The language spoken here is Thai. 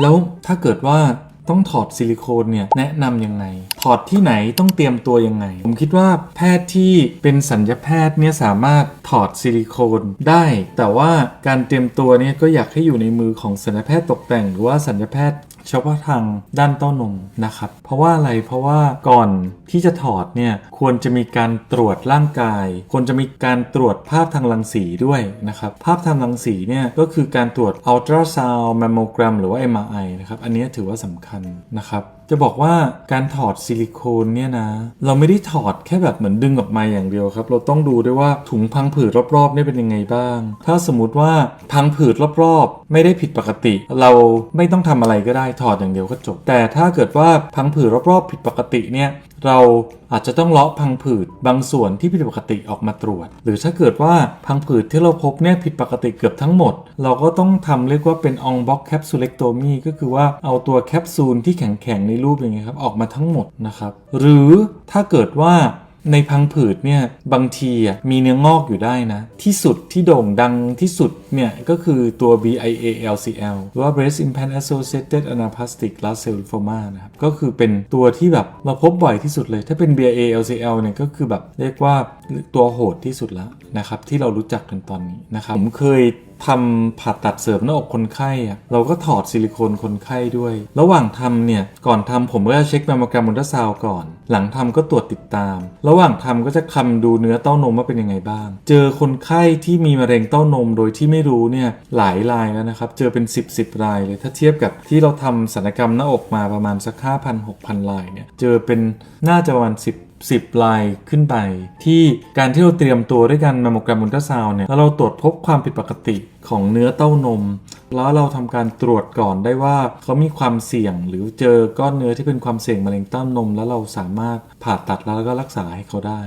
แล้วถ้าเกิดว่าต้องถอดซิลิโคนเนี่ยแนะนำยังไง ถอดที่ไหนต้องเตรียมตัวยังไง ผมคิดว่าแพทย์ที่เป็นสัญญแพทย์เนี่ยสามารถถอดซิลิโคนได้ แต่ว่าการเตรียมตัวเนี่ยก็อยากให้อยู่ในมือของสัญญแพทย์ตกแต่ง หรือว่าสัญญแพทย์ เฉพาะทางด้านเต้านมนะครับ เพราะว่าอะไรเพราะว่าก่อนที่จะถอดเนี่ยควรจะมีการตรวจร่างกาย ควรจะมีการตรวจภาพทางรังสีด้วยนะครับ ภาพทางรังสีเนี่ยก็คือการตรวจอัลตราซาวด์แมมโมแกรมหรือว่า MRI นะครับ อันนี้ถือว่าสำคัญนะครับจะบอกว่าการถอดซิลิโคนเนี่ยนะ เราไม่ได้ถอดแค่แบบเหมือนดึงออกมาอย่างเดียวครับ เราต้องดูด้วยว่าถุงพังผืดรอบๆเนี่ยเป็นยังไงบ้าง ถ้าสมมติว่าพังผืดรอบๆ ไม่ได้ผิดปกติ เราไม่ต้องทำอะไรก็ได้ถอดอย่างเดียวก็จบ แต่ถ้าเกิดว่าพังผืดรอบๆผิดปกติเนี่ยเราอาจจะต้องเลาะพังผืดบางส่วนที่ผิดปกติออกมาตรวจ หรือถ้าเกิดว่าพังผืดที่เราพบเนี่ยผิดปกติเกือบทั้งหมด เราก็ต้องทำเรียกว่าเป็นองบ็อกแคปซูลเลกโตมีก็คือว่าเอาตัวแคปซูลที่แข็งๆในรูปอย่างเงี้ยครับออกมาทั้งหมดนะครับ หรือถ้าเกิดว่า ในพังผืดเนี่ยบางทีอะมีเนื้องอกอยู่ได้นะ ที่สุดที่โด่งดังที่สุดเนี่ยก็คือตัว BIALCL หรือว่า Breast Implant Associated Anaplastic Large Cell Lymphoma นะครับก็คือเป็นตัวที่แบบเราพบบ่อยที่สุดเลย ถ้าเป็น BIALCL เนี่ยก็คือแบบเรียกว่าตัวโหดที่สุดแล้วนะครับที่เรารู้จักกันตอนนี้นะครับผมเคย ทำผ่าตัดเสริมหน้าอกคนไข้เราก็ถอดซิลิโคนคนไข้ด้วย ระหว่างทำเนี่ย ก่อนทำผมก็จะเช็คแมมโมกรมอุลตราซาวก่อน หลังทำก็ตรวจติดตาม ระหว่างทำก็จะคำดูเนื้อเต้านมว่าเป็นยังไงบ้าง เจอคนไข้ที่มีมะเร็งเต้านมโดยที่ไม่รู้เนี่ยหลายรายแล้วนะครับ เจอเป็น 10 10รายเลย ถ้าเทียบกับที่เราทำศัลยกรรมหน้าอกมาประมาณสัก5,000 6,000รายเนี่ย เจอเป็นน่าจะประมาณ 10 10 ลายขึ้นไป ที่การที่เราเตรียมตัวด้วยกันแมมโมแกรมอุลตราซาวน์เนี่ยแล้วเราตรวจพบความผิดปกติของเนื้อเต้านม แล้วเราทำการตรวจก่อนได้ว่าเขามีความเสี่ยงหรือเจอก้อนเนื้อที่เป็นความเสี่ยงมะเร็งเต้านม แล้วเราสามารถผ่าตัดแล้วก็รักษาให้เขาได้